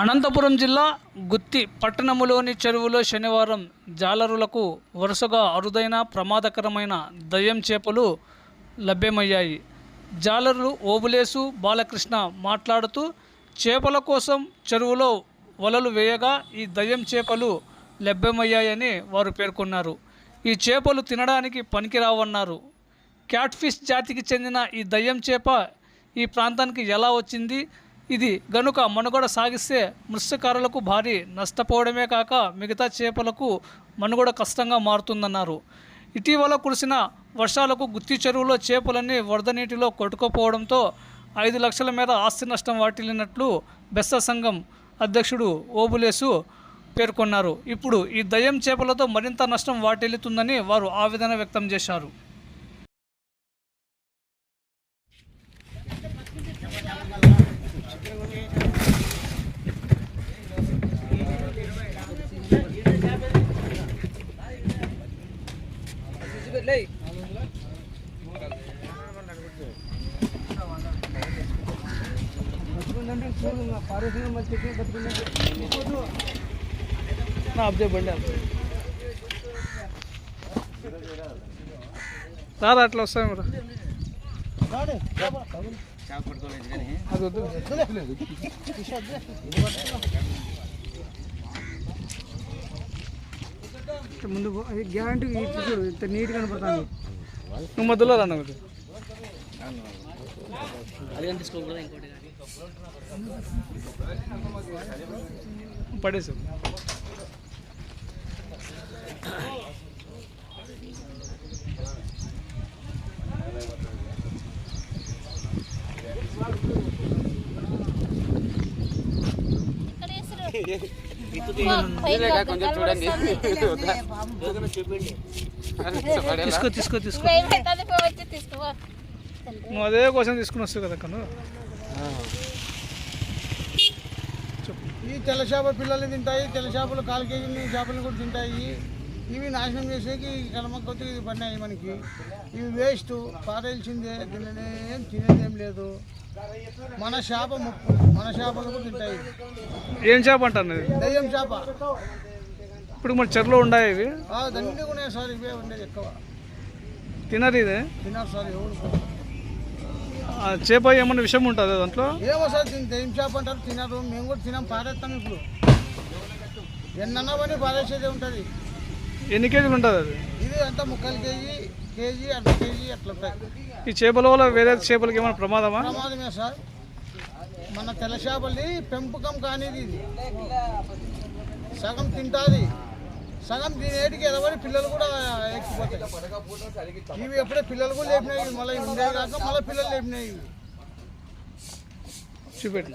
అనంతపురం జిల్లా గుత్తి పట్టణములోని చెరువులో శనివారం జాలరులకు వరుసగా అరుదైన ప్రమాదకరమైన దయ్యం చేపలు లభ్యమయ్యాయి. జాలరులు ఓబులేసు బాలకృష్ణ మాట్లాడుతూ చేపల కోసం చెరువులో వలలు వేయగా ఈ దయ్యం చేపలు లభ్యమయ్యాయని వారు పేర్కొన్నారు. ఈ చేపలు తినడానికి పనికిరావన్నారు. క్యాట్ఫిష్ జాతికి చెందిన ఈ దయ్యం చేప ఈ ప్రాంతానికి ఎలా వచ్చింది? ఇది గనుక మనుగడ సాగిస్తే మత్స్యకారులకు భారీ నష్టపోవడమే కాక మిగతా చేపలకు మనుగడ కష్టంగా మారుతుందన్నారు. ఇటీవల కురిసిన వర్షాలకు గుత్తి చెరువులో చేపలన్నీ వరద నీటిలో కొట్టుకుపోవడంతో ఐదు లక్షల మేర ఆస్తి నష్టం వాటిల్లినట్లు బెస్స సంఘం అధ్యక్షుడు ఓబులేసు పేర్కొన్నారు. ఇప్పుడు ఈ దయ్యం చేపలతో మరింత నష్టం వాటిల్లుతుందని వారు ఆవేదన వ్యక్తం చేశారు. నా అబ్జే బండి అబ్జే రారా అట్లా వస్తాయి మరి అది వద్దు ముందు గ్యారంటీ చూడు ఇంత నీట్ కనపడుతుంది నువ్వు మధ్యలో రా నాకు పడేసావు కొంచెం చూడండి. తీసుకో తీసుకో తీసుకో. నువ్వు అదే క్వశ్చన్ తీసుకుని వస్తావు కదా కను ఈ తెల్ల చేప పిల్లలు తింటాయి తెల్ల చేపలు కాలు కేజీ చేపలు కూడా తింటాయి. ఇవి నాశనం చేసేకి కలమ కొద్ది ఇది పడినాయి మనకి. ఇవి వేస్ట్ పారేయాల్సిందే తిననేం తినేదేం లేదు. మన చేప ముప్పు. మన చేపలు కూడా తింటాయి. ఏం చేప అంటాను ఇది దయ్యం చేప. ఇప్పుడు మన చెరులో ఉన్నాయి ఇవి. ఆ, దండిగా ఉన్నాయి సార్ ఇవే ఉండేది ఎక్కువ. తినరు ఇది? తిన్నారు సార్ ఎవరు చేప ఏమన్నా విషయం ఉంటుంది దాంట్లో? ఏమో సార్ దీన్ని దయ్యం చేప అంటారు తినరు. మేము కూడా తినాం పారేస్తాం ఇప్పుడు. ఎన్నన్నా పని పారేసేదే ఉంటుంది. ఎన్ని కేజీలు ఉంటుంది అది? ఇది అంతా ముక్కలు కేజీ కేజీ అర్ధ కేజీ అట్లా ఉంటాయి. ఈ చేపల వల్ల వేరే చేపలకి ఏమైనా ప్రమాదమా? ప్రమాదమే సార్. మన తెల్ల చేపల్ని పెంపకం కానిది ఇది. సగం తింటాది. సగం తినేటికి ఎదవని పిల్లలు కూడా ఎక్కిపోతాయి. ఇవి ఎప్పుడే పిల్లలు కూడా లేపినాయి మళ్ళీ ఉండేవి కాక మళ్ళీ పిల్లలు లేపినాయి. చూపెట్టు.